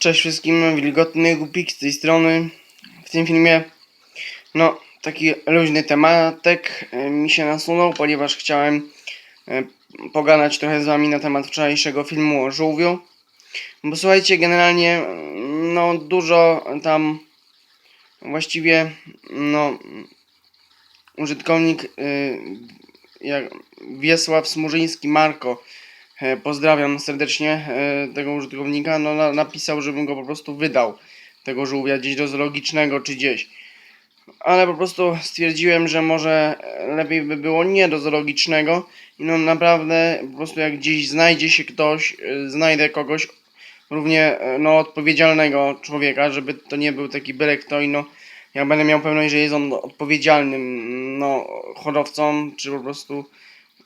Cześć wszystkim, wilgotny głupik z tej strony. W tym filmie, no, taki luźny tematek e, mi się nasunął, ponieważ chciałem e, pogadać trochę z wami na temat wczorajszego filmu o żółwiu. Bo słuchajcie, generalnie, mm, no, dużo tam właściwie, no, użytkownik, y, jak Wiesław Smurzyński Marko, Pozdrawiam serdecznie e, tego użytkownika. No, na, napisał, żebym go po prostu wydał, tego żółwia gdzieś do zoologicznego czy gdzieś. Ale po prostu stwierdziłem, że może e, lepiej by było nie do zoologicznego. I no naprawdę, po prostu jak gdzieś znajdzie się ktoś, e, znajdę kogoś równie e, no, odpowiedzialnego człowieka, żeby to nie był taki byle kto i no ja będę miał pewność, że jest on odpowiedzialnym no, hodowcą, czy po prostu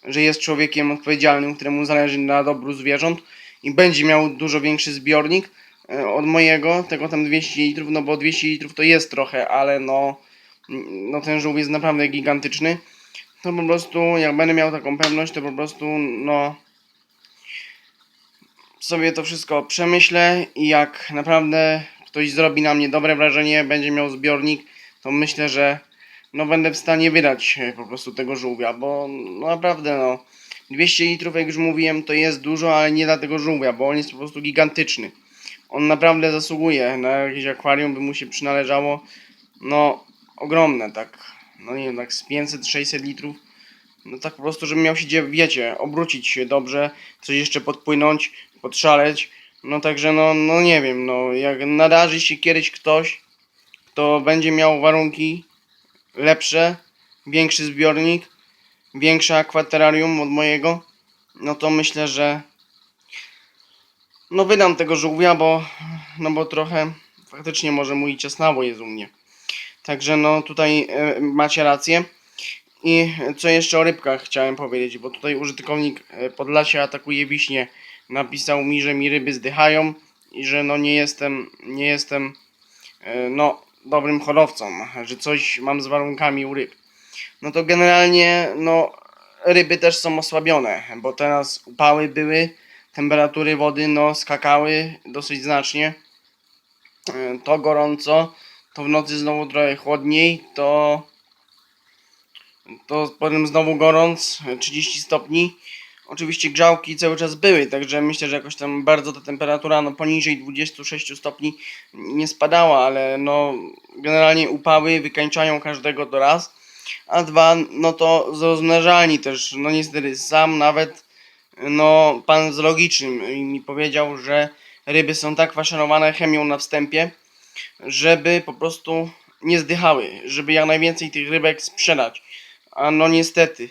że jest człowiekiem odpowiedzialnym, któremu zależy na dobru zwierząt i będzie miał dużo większy zbiornik e, od mojego, tego tam 200 litrów, no bo 200 litrów to jest trochę, ale no, no ten żółw jest naprawdę gigantyczny. To po prostu, jak będę miał taką pewność, to po prostu, no, sobie to wszystko przemyślę i jak naprawdę ktoś zrobi na mnie dobre wrażenie, będzie miał zbiornik, to myślę, że no będę w stanie wydać e, po prostu tego żółwia, bo no naprawdę no 200 litrów jak już mówiłem to jest dużo, ale nie dla tego żółwia, bo on jest po prostu gigantyczny. On naprawdę zasługuje na jakieś akwarium, by mu się przynależało no ogromne tak, no nie wiem, tak z 500-600 litrów. No tak po prostu, żeby miał się wiecie, obrócić się dobrze, coś jeszcze podpłynąć, podszaleć. No także no, no nie wiem, no jak nadarzy się kiedyś ktoś, kto będzie miał warunki lepsze, większy zbiornik, większe akwaterarium od mojego, no to myślę, że no wydam tego żółwia, bo no bo trochę faktycznie może mój ciasnawo jest u mnie. Także no tutaj e, macie rację. I co jeszcze o rybkach chciałem powiedzieć, bo tutaj użytkownik e, Podlasia atakuje wiśnie napisał mi, że mi ryby zdychają i że no nie jestem, nie jestem e, no dobrym hodowcą, że coś mam z warunkami u ryb. No to generalnie, no, ryby też są osłabione, bo teraz upały były, temperatury wody, no, skakały dosyć znacznie. To gorąco, to w nocy znowu trochę chłodniej, to, to potem znowu gorąc, e, 30 stopni. Oczywiście grzałki cały czas były, także myślę, że jakoś tam bardzo ta temperatura no, poniżej 26 stopni nie spadała, ale no generalnie upały wykańczają każdego do raz. A dwa, no to z rozmnażalni też, no niestety sam nawet no pan z logicznym mi powiedział, że ryby są tak faszerowane chemią na wstępie, żeby po prostu nie zdychały, żeby jak najwięcej tych rybek sprzedać. A no niestety,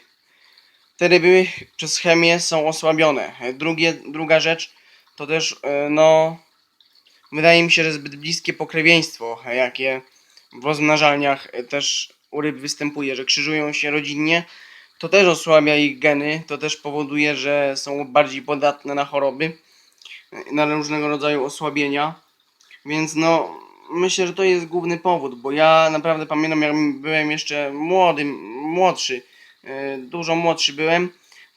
te ryby przez chemię są osłabione. Drugie, druga rzecz to też, e, no, wydaje mi się, że zbyt bliskie pokrewieństwo, jakie w rozmnażalniach też u ryb występuje, że krzyżują się rodzinnie, to też osłabia ich geny, to też powoduje, że są bardziej podatne na choroby, na różnego rodzaju osłabienia. Więc no, myślę, że to jest główny powód, bo ja naprawdę pamiętam, jak byłem jeszcze młody, młodszy, dużo młodszy byłem,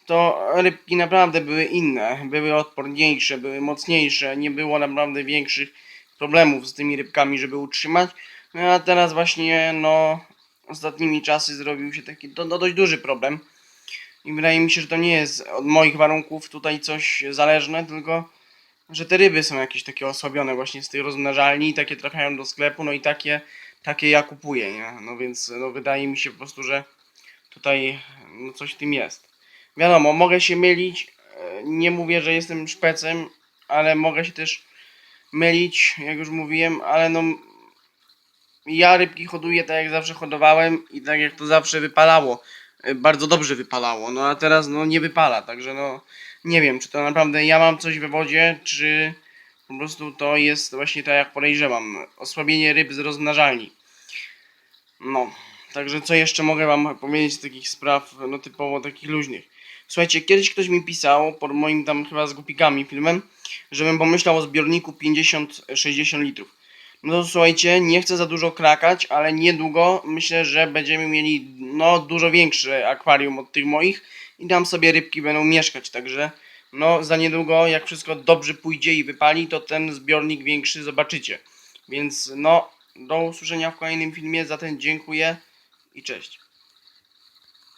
to rybki naprawdę były inne, były odporniejsze, były mocniejsze, nie było naprawdę większych problemów z tymi rybkami, żeby utrzymać. No a teraz właśnie, no, ostatnimi czasy zrobił się taki do, do dość duży problem. I wydaje mi się, że to nie jest od moich warunków tutaj coś zależne, tylko że te ryby są jakieś takie osłabione właśnie z tej rozmnażalni i takie trafiają do sklepu, no i takie, takie ja kupuję, nie? No więc no, wydaje mi się po prostu, że tutaj no, coś w tym jest. Wiadomo, mogę się mylić, e, nie mówię, że jestem szpecem, ale mogę się też mylić, jak już mówiłem, ale no ja rybki hoduję tak jak zawsze hodowałem i tak jak to zawsze wypalało. E, Bardzo dobrze wypalało, no a teraz no nie wypala, także no nie wiem, czy to naprawdę ja mam coś we wodzie, czy po prostu to jest właśnie tak jak podejrzewam. Osłabienie ryb z rozmnażalni. No, także co jeszcze mogę wam powiedzieć z takich spraw, no typowo takich luźnych. Słuchajcie, kiedyś ktoś mi pisał, pod moim tam chyba z głupikami filmem, żebym pomyślał o zbiorniku 50-60 litrów. No to słuchajcie, nie chcę za dużo krakać, ale niedługo myślę, że będziemy mieli no dużo większe akwarium od tych moich i tam sobie rybki będą mieszkać, także no za niedługo, jak wszystko dobrze pójdzie i wypali, to ten zbiornik większy zobaczycie. Więc no, do usłyszenia w kolejnym filmie, zatem dziękuję i cześć.